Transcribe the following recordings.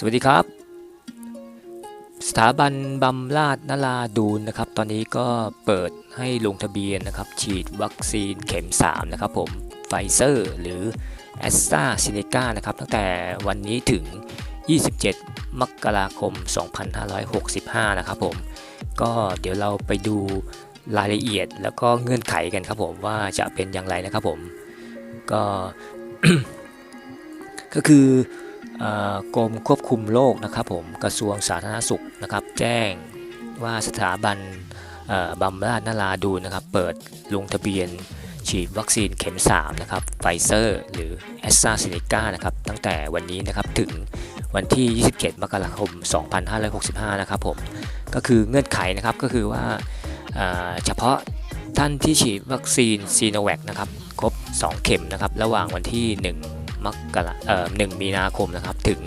สวัสดีครับ สถาบันบำราศนราดูนนะครับ ตอนนี้ก็เปิดให้ลงทะเบียนนะครับ ฉีดวัคซีนเข็ม 3 นะครับผมไฟเซอร์หรือแอสตราเซเนกานะครับ ตั้งแต่วันนี้ถึง 27 มกราคม 2565 นะครับผม ก็เดี๋ยวเราไปดูรายละเอียดแล้วก็เงื่อนไขกันครับผมว่าจะเป็นอย่างไรนะครับผม ก็ก็คือเอ่อ กรมควบคุมโรคนะครับผมกระทรวงสาธารณสุขนะครับ แจ้งว่าสถาบันบำราศนราดูนะครับ เปิดลงทะเบียนฉีดวัคซีนเข็ม 3 นะครับไฟเซอร์หรือแอสตราเซเนกานะครับ ตั้งแต่วันนี้นะครับถึงวันที่ 27 มกราคม 2565 นะครับผม ก็คือเงื่อนไขนะครับก็คือว่าเอ่อเฉพาะท่านที่ฉีดวัคซีนซีโนแวคนะครับ ครบ 2 เข็มนะครับ ระหว่างวันที่ 1 มกราเอ่อ1มีนาคมนะครับถึง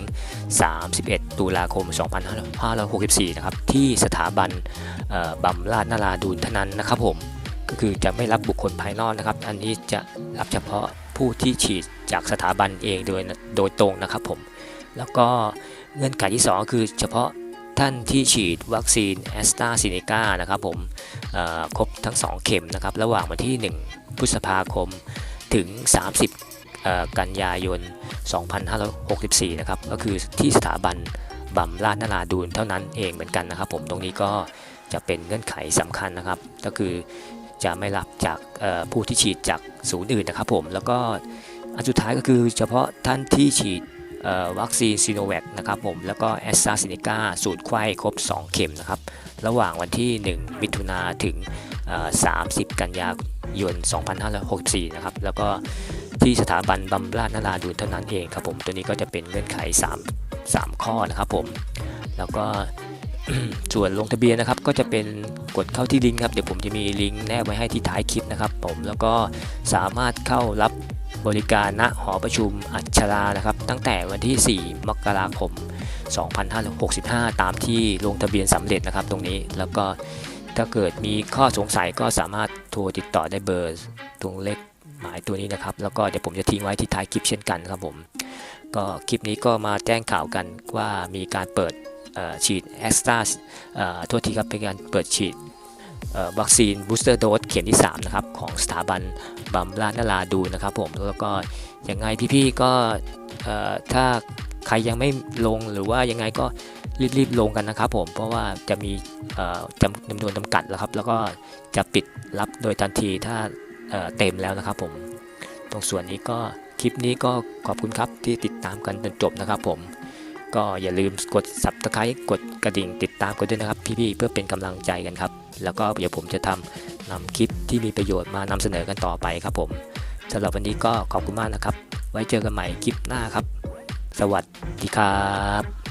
31 ตุลาคม 2564 นะครับที่สถาบันเอ่อบำราศนาราดูนเท่านั้นนะครับผมก็คือจะไม่รับบุคคลภายนอกนะครับ อันนี้จะรับเฉพาะผู้ที่ฉีดจากสถาบันเองโดยโดยตรงนะครับผมแล้วก็เงื่อนไขที่ 2 คือเฉพาะท่านที่ฉีดวัคซีนแอสตราเซเนกานะครับผมครบทั้ง 2 เข็มนะครับ ระหว่างวันที่ 1 พฤษภาคมถึง 30 กันยายน 2564 นะครับ ก็คือที่สถาบันบำราศนราดูนเท่านั้นเองเหมือนกันนะครับ ผมตรงนี้ก็จะเป็นเงื่อนไขสำคัญนะครับ ก็คือจะไม่รับจากผู้ที่ฉีดจากศูนย์อื่นนะครับผมแล้วก็อันสุดท้ายก็คือเฉพาะท่านที่ฉีดวัคซีนซีโนแวคนะครับผมแล้วก็แอสตราเซเนกาสูตรไข้ครบ 2 เข็มนะครับ ระหว่างวันที่ 1 มิถุนาถึง 30 กันยายน 2564 นะครับ แล้วก็ ที่สถาบันบำราศนราดูนเท่านั้นเองครับผมตัวนี้ก็จะเป็นเงื่อนไข 3 3 ข้อนะครับผม แล้วก็ส่วนลงทะเบียนนะครับ ก็จะเป็นกดเข้าที่ลิงก์ครับ เดี๋ยวผมจะมีลิงก์แนบไว้ให้ที่ท้ายคลิปนะครับผม แล้วก็สามารถเข้ารับบริการณหอประชุมอัชรานะครับ ตั้งแต่วันที่ 4 มกราคม 2565 ตามที่ลงทะเบียนสำเร็จนะครับตรงนี้ แล้วก็ถ้าเกิดมีข้อสงสัยก็สามารถโทรติดต่อได้เบอร์ตรงเลข หมายตัวนี้นะครับ แล้วก็เดี๋ยวผมจะทิ้งไว้ที่ท้ายคลิปเช่นกันครับผม ก็คลิปนี้ก็มาแจ้งข่าวกันว่ามีการเปิดฉีดแอสตราโทษทีครับเป็นการเปิดฉีดวัคซีนบูสเตอร์โดสเข็มที่ 3 นะครับ ของสถาบันบำราศนราดูนะครับผม แล้วก็ยังไงพี่ๆก็ถ้าใครยังไม่ลงหรือว่ายังไงก็รีบๆลงกันนะครับผม เพราะว่าจะมีจำนวนจำกัดแล้วครับ แล้วก็จะปิดรับโดยทันทีถ้า เต็มแล้วนะครับผมตรงส่วนนี้ก็คลิปนี้ก็ขอบคุณครับที่ติดตามกันจนจบนะครับผม ก็อย่าลืมกด subscribe กดกระดิ่งติดตามกันด้วยนะครับ พี่ๆเพื่อเป็นกำลังใจกันครับ แล้วก็เดี๋ยวผมจะทำนำคลิปที่มีประโยชน์มานำเสนอกันต่อไปครับผมสำหรับวันนี้ก็ขอบคุณมากนะครับ ไว้เจอกันใหม่คลิปหน้าครับ สวัสดีครับ